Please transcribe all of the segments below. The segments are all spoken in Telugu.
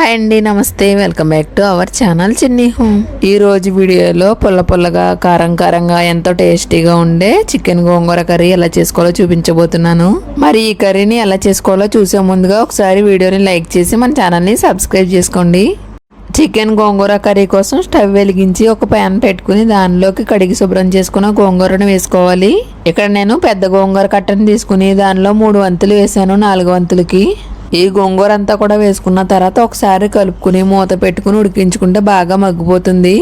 హాయ్ అండి నమస్తే. Welcome back to our channel Chinni home ఈరోజు వీడియోలో పుల్ల పుల్లగా కారం కారంగా ఎంతో టేస్టీగా ఉండే చికెన్ గోంగూర కర్రీ ఎలా చేసుకోవాలో చూపించబోతున్నాను. మరి ఈ కర్రీని ఎలా చేసుకోవాలో చూసే ముందుగా ఒకసారి వీడియోని లైక్ చేసి మన ఛానల్ని సబ్స్క్రైబ్ చేసుకోండి. చికెన్ గోంగూర కర్రీ కోసం స్టవ్ వెలిగించి ఒక ప్యాన్ పెట్టుకుని దానిలోకి కడిగి శుభ్రం చేసుకున్న గోంగూరను వేసుకోవాలి. ఇక్కడ నేను పెద్ద గోంగూర కట్టను తీసుకుని దానిలో మూడు వంతులు వేసాను నాలుగు వంతులకి. ఈ గోంగూర అంతా కూడా వేసుకున్న తర్వాత ఒకసారి కలుపుకుని మూత పెట్టుకుని ఉడికించుకుంటే బాగా మగ్గిపోతుంది.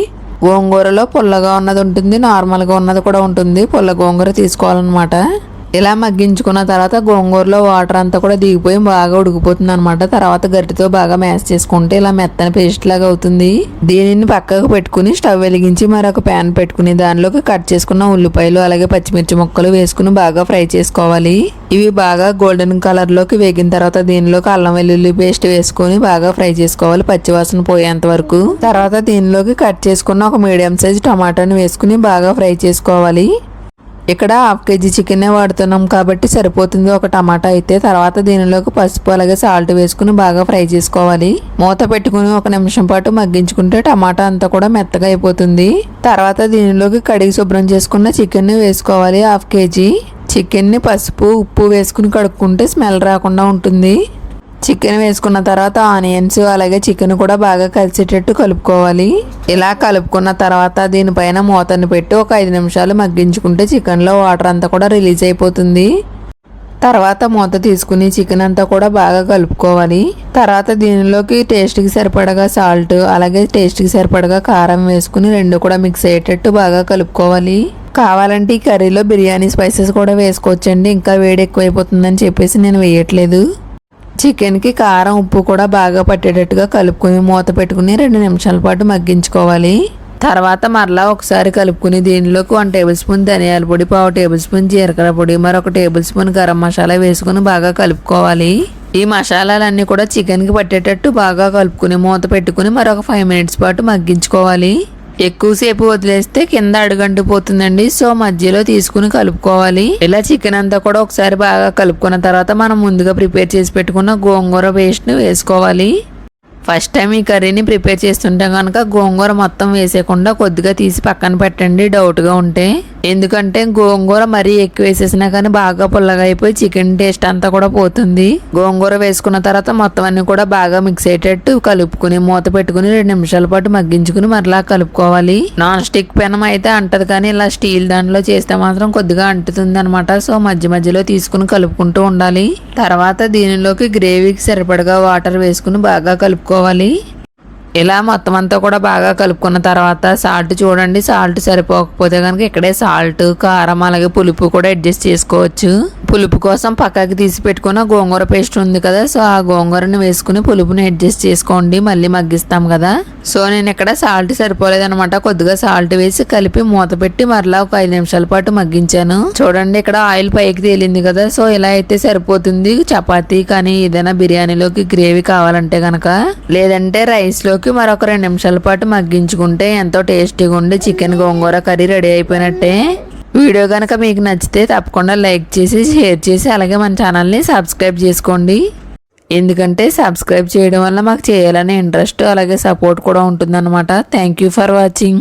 గోంగూరలో పుల్లగా ఉన్నది ఉంటుంది నార్మల్గా ఉన్నది కూడా ఉంటుంది. పుల్ల గోంగూర తీసుకోవాలన్నమాట. ఇలా మగ్గించుకున్న తర్వాత గోంగూరలో వాటర్ అంతా కూడా దిగిపోయి బాగా ఉడికిపోతుంది అనమాట తర్వాత గరిటితో బాగా మ్యాష్ చేసుకుంటే ఇలా మెత్తని పేస్ట్ లాగా అవుతుంది. దీనిని పక్కకు పెట్టుకుని స్టవ్ వెలిగించి మరొక ప్యాన్ పెట్టుకుని దానిలోకి కట్ చేసుకున్న ఉల్లిపాయలు అలాగే పచ్చిమిర్చి ముక్కలు వేసుకుని బాగా ఫ్రై చేసుకోవాలి. ఇవి బాగా గోల్డెన్ కలర్లోకి వేగిన తర్వాత దీనిలోకి అల్లం వెల్లుల్లి పేస్ట్ వేసుకొని బాగా ఫ్రై చేసుకోవాలి పచ్చివాసన పోయేంత వరకు. తర్వాత దీనిలోకి కట్ చేసుకున్న ఒక మీడియం సైజ్ టమాటాని వేసుకుని బాగా ఫ్రై చేసుకోవాలి. ఇక్కడ హాఫ్ కేజీ చికెనే వాడుతున్నాం కాబట్టి సరిపోతుంది. ఒక టమాటా అయితే తర్వాత దీనిలోకి పసుపు అలాగే సాల్ట్ వేసుకుని బాగా ఫ్రై చేసుకోవాలి. మూత పెట్టుకుని ఒక నిమిషం పాటు మగ్గించుకుంటే టమాటా అంతా కూడా మెత్తగా అయిపోతుంది. తర్వాత దీనిలోకి కడిగి శుభ్రం చేసుకున్న చికెన్ వేసుకోవాలి హాఫ్ కేజీ. చికెన్ని పసుపు ఉప్పు వేసుకుని కడుక్కుంటే స్మెల్ రాకుండా ఉంటుంది. చికెన్ వేసుకున్న తర్వాత ఆనియన్స్ అలాగే చికెన్ కూడా బాగా కలిసేటట్టు కలుపుకోవాలి. ఇలా కలుపుకున్న తర్వాత దీనిపైన మూతను పెట్టి ఒక ఐదు నిమిషాలు మగ్గించుకుంటే చికెన్లో వాటర్ అంతా కూడా రిలీజ్ అయిపోతుంది. తర్వాత మూత తీసుకుని చికెన్ అంతా కూడా బాగా కలుపుకోవాలి. తర్వాత దీనిలోకి టేస్ట్కి సరిపడగా సాల్ట్ అలాగే టేస్ట్కి సరిపడగా కారం వేసుకుని రెండు కూడా మిక్స్ అయ్యేటట్టు బాగా కలుపుకోవాలి. కావాలంటే ఈ కర్రీలో బిర్యానీ స్పైసెస్ కూడా వేసుకోవచ్చండి. ఇంకా వేడి ఎక్కువైపోతుందని చెప్పేసి నేను వేయట్లేదు. చికెన్కి కారం ఉప్పు కూడా బాగా పట్టేటట్టుగా కలుపుకొని మూత పెట్టుకుని రెండు నిమిషాల పాటు మగ్గించుకోవాలి. తర్వాత మరలా ఒకసారి కలుపుకుని దీనిలోకి వన్ టేబుల్ స్పూన్ ధనియాల పొడి పావు టేబుల్ స్పూన్ జీలకర్ర పొడి మరొక టేబుల్ స్పూన్ గరం మసాలా వేసుకుని బాగా కలుపుకోవాలి. ఈ మసాలాలన్నీ కూడా చికెన్కి పట్టేటట్టు బాగా కలుపుకుని మూత పెట్టుకుని మరొక ఫైవ్ మినిట్స్ పాటు మగ్గించుకోవాలి. ఎక్కువసేపు వదిలేస్తే కింద అడుగంటు పోతుందండి. సో మధ్యలో తీసుకుని కలుపుకోవాలి. ఇలా చికెన్ అంతా కూడా ఒకసారి బాగా కలుపుకున్న తర్వాత మనం ముందుగా ప్రిపేర్ చేసి పెట్టుకున్న గోంగూర పేస్ట్ని వేసుకోవాలి. ఫస్ట్ టైం ఈ కర్రీని ప్రిపేర్ చేస్తుంటే కనుక గోంగూర మొత్తం వేసేయకుండా కొద్దిగా తీసి పక్కన పెట్టండి డౌట్గా ఉంటే. ఎందుకంటే గోంగూర మరీ ఎక్కువ వేసేసినా కానీ బాగా పుల్లగా అయిపోయి చికెన్ టేస్ట్ అంతా కూడా పోతుంది. గోంగూర వేసుకున్న తర్వాత మొత్తం అన్ని కూడా బాగా మిక్స్ అయ్యేటట్టు కలుపుకుని మూత పెట్టుకుని రెండు నిమిషాల పాటు మగ్గించుకుని మరలా కలుపుకోవాలి. నాన్ స్టిక్ పెనం అయితే అంటది కానీ ఇలా స్టీల్ దాంట్లో చేస్తే మాత్రం కొద్దిగా అంటుతుంది అనమాట సో మధ్య మధ్యలో తీసుకుని కలుపుకుంటూ ఉండాలి. తర్వాత దీనిలోకి గ్రేవీకి సరిపడగా వాటర్ వేసుకుని బాగా కలుపుకోవాలి. కలుపుకోవాలి ఇలా మొత్తం అంతా కూడా బాగా కలుపుకున్న తర్వాత సాల్ట్ చూడండి సాల్ట్ సరిపోకపోతే కనుక ఇక్కడే సాల్ట్ కారం అలాగే పులుపు కూడా అడ్జస్ట్ చేసుకోవచ్చు. పులుపు కోసం పక్కకి తీసి పెట్టుకున్న గోంగూర పేస్ట్ ఉంది కదా సో ఆ గోంగూరని వేసుకుని పులుపుని అడ్జస్ట్ చేసుకోండి మళ్ళీ మగ్గిస్తాం కదా. సో నేను ఇక్కడ సాల్ట్ సరిపోలేదనమాట కొద్దిగా సాల్ట్ వేసి కలిపి మూత పెట్టి మరలా ఒక ఐదు నిమిషాల పాటు మగ్గించాను. చూడండి ఇక్కడ ఆయిల్ పైకి తేలింది కదా సో ఇలా అయితే సరిపోతుంది. చపాతీ కానీ ఏదైనా బిర్యానీలోకి గ్రేవీ కావాలంటే కనుక లేదంటే రైస్లోకి మరొక రెండు నిమిషాల పాటు మగ్గించుకుంటే ఎంతో టేస్టీగా ఉండి చికెన్ గోంగూర కర్రీ రెడీ అయిపోయినట్టే. వీడియో కనుక మీకు నచ్చితే తప్పకుండా లైక్ చేసి షేర్ చేసి అలాగే మన ఛానల్ని సబ్స్క్రైబ్ చేసుకోండి. ఎందుకంటే సబ్స్క్రైబ్ చేయడం వల్ల మాకు చేయాలనే ఇంట్రెస్ట్ అలాగే సపోర్ట్ కూడా ఉంటుందన్నమాట. Thank you for watching